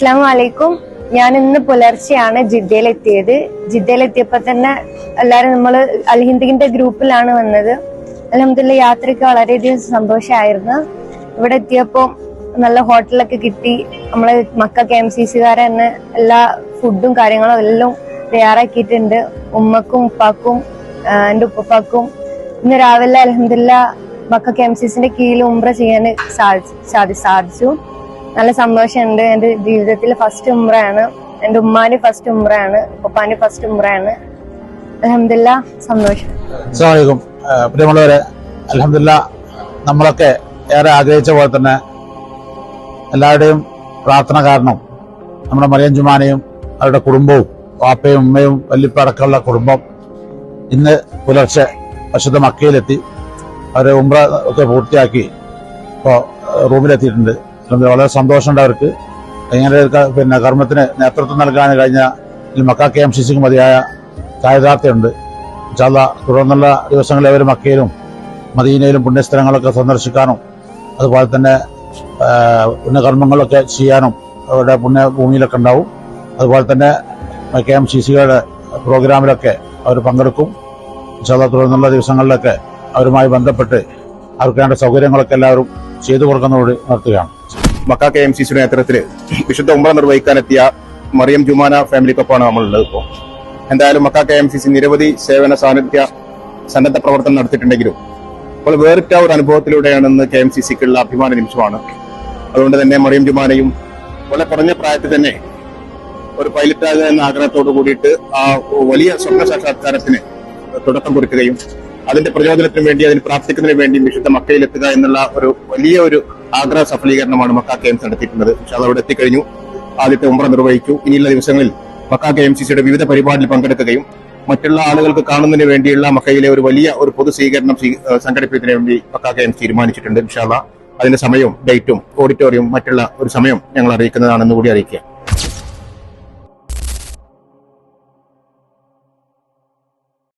അസ്സാം വലൈക്കും ഞാൻ ഇന്ന് പുലർച്ചെയാണ് ജിദ്ദയിലെത്തിയത്. ജിദ്ദയിലെത്തിയപ്പോ തന്നെ എല്ലാരും നമ്മൾ അൽഹിന്ദിന്റെ ഗ്രൂപ്പിലാണ് വന്നത്. അലഹമില്ല യാത്രയ്ക്ക് വളരെയധികം സന്തോഷമായിരുന്നു ഇവിടെ എത്തിയപ്പോ നല്ല ഹോട്ടലൊക്കെ കിട്ടി. നമ്മളെ മക്ക കെ എം സി സിക്കാരെ തന്നെ എല്ലാ ഫുഡും കാര്യങ്ങളും എല്ലാം തയ്യാറാക്കിയിട്ടുണ്ട്. ഉമ്മക്കും ഉപ്പാക്കും എന്റെ ഉപ്പപ്പാക്കും. ഇന്ന് രാവിലെ അലഹമില്ല മക്ക കെ എം സി സിന്റെ കീഴിൽ ഉംറ ചെയ്യാൻ സാധി- സാധി- സാധിച്ചു. നല്ല സന്തോഷമുണ്ട്. എന്റെ ജീവിതത്തിൽ ഫസ്റ്റ് ഉമ്രയാണ് എന്റെ ഉമ്മാന് ഫസ്റ്റ് ഉമ്രയാണ് ഉപ്പാന് ഫസ്റ്റ് ഉമ്രയാണ് അലഹമില്ല സന്തോഷം. പ്രിയമുള്ളവരെ അലഹമില്ല നമ്മളൊക്കെ ഏറെ ആഗ്രഹിച്ച പോലെ തന്നെ എല്ലാവരുടെയും പ്രാർത്ഥന കാരണം നമ്മുടെ മറിയം ജുമാനയും അവരുടെ കുടുംബവും വാപ്പയും ഉമ്മയും വല്ലിപ്പടക്കമുള്ള കുടുംബം ഇന്ന് പുലർച്ചെ പശുദ്ധ മക്കയിലെത്തി. അവർ ഉംറ ഒക്കെ പൂർത്തിയാക്കി ഇപ്പോൾ റൂമിലെത്തിയിട്ടുണ്ട്. വളരെ സന്തോഷമുണ്ട് അവർക്ക്. ഇങ്ങനെ പിന്നെ കർമ്മത്തിന് നേതൃത്വം നൽകാൻ കഴിഞ്ഞ ഈ മക്ക കെ എം സി സിക്ക് മതിയായ ചാരിതാർത്ഥ്യമുണ്ട് ചില തുടർന്നുള്ള ദിവസങ്ങളിൽ അവർ മക്കയിലും മദീനയിലും പുണ്യസ്ഥലങ്ങളൊക്കെ സന്ദർശിക്കാനും അതുപോലെ തന്നെ പുണ്യകർമ്മങ്ങളൊക്കെ ചെയ്യാനും അവരുടെ പുണ്യഭൂമിയിലൊക്കെ ഉണ്ടാവും. അതുപോലെ തന്നെ കെ എം സി സിയുടെ പ്രോഗ്രാമിലൊക്കെ അവർ പങ്കെടുക്കും. ചില തുടർന്നുള്ള ദിവസങ്ങളിലൊക്കെ അവരുമായി ബന്ധപ്പെട്ട് അവർക്ക് വേണ്ട സൗകര്യങ്ങളൊക്കെ എല്ലാവരും ചെയ്തു കൊടുക്കുന്നതോട് നിർത്തുകയാണ് മക്ക കെ എം സി സിയുടെ നേതൃത്വത്തിൽ വിശുദ്ധ ഉമ്ര നിർവഹിക്കാനെത്തിയ മറിയം ജുമാന ഫാമിലിക്കൊപ്പമാണ് നമ്മളുള്ളത് ഇപ്പോൾ. എന്തായാലും Mecca K M C C നിരവധി സേവന സാന്നിധ്യ സന്നദ്ധ പ്രവർത്തനം നടത്തിയിട്ടുണ്ടെങ്കിലും അപ്പോൾ വേറിട്ട ഒരു അനുഭവത്തിലൂടെയാണെന്ന് കെ എം സി സിക്കുള്ള അഭിമാന നിമിഷമാണ്. അതുകൊണ്ട് തന്നെ മറിയം ജുമാനയും വളരെ കുറഞ്ഞ പ്രായത്തിൽ തന്നെ ഒരു പൈലറ്റ് ആകുക എന്ന ആഗ്രഹത്തോട് കൂടിയിട്ട് ആ വലിയ സ്വപ്ന സാക്ഷാത്കാരത്തിന് തുടക്കം കുറിക്കുകയും അതിന്റെ പ്രചോദനത്തിന് വേണ്ടി അതിന് പ്രാർത്ഥിക്കുന്നതിന് വേണ്ടി വിശുദ്ധ മക്കയിലെത്തുക എന്നുള്ള ഒരു വലിയ ഒരു ആഗ്രഹ സഫലീകരണമാണ് മക്ക കെ എം സി നടത്തിയിട്ടുള്ളത്. പക്ഷെ അത് അവിടെ എത്തിക്കഴിഞ്ഞു. ആദ്യത്തെ ഉമ്പ്ര നിർവഹിച്ചു. ഇനിയുള്ള ദിവസങ്ങളിൽ മക്ക കെ എം സി സിയുടെ വിവിധ പരിപാടിയിൽ പങ്കെടുക്കുകയും മറ്റുള്ള ആളുകൾക്ക് കാണുന്നതിന് വേണ്ടിയുള്ള മക്കയിലെ ഒരു വലിയ ഒരു പൊതു സ്വീകരണം സംഘടിപ്പിക്കുന്നതിന് വേണ്ടി മക്ക കെ എം തീരുമാനിച്ചിട്ടുണ്ട്. ഇൻഷാല്ല അതിന്റെ സമയവും ഡേറ്റും ഓഡിറ്റോറിയവും മറ്റുള്ള ഒരു സമയം ഞങ്ങൾ അറിയിക്കുന്നതാണെന്ന് കൂടി അറിയിക്കുക.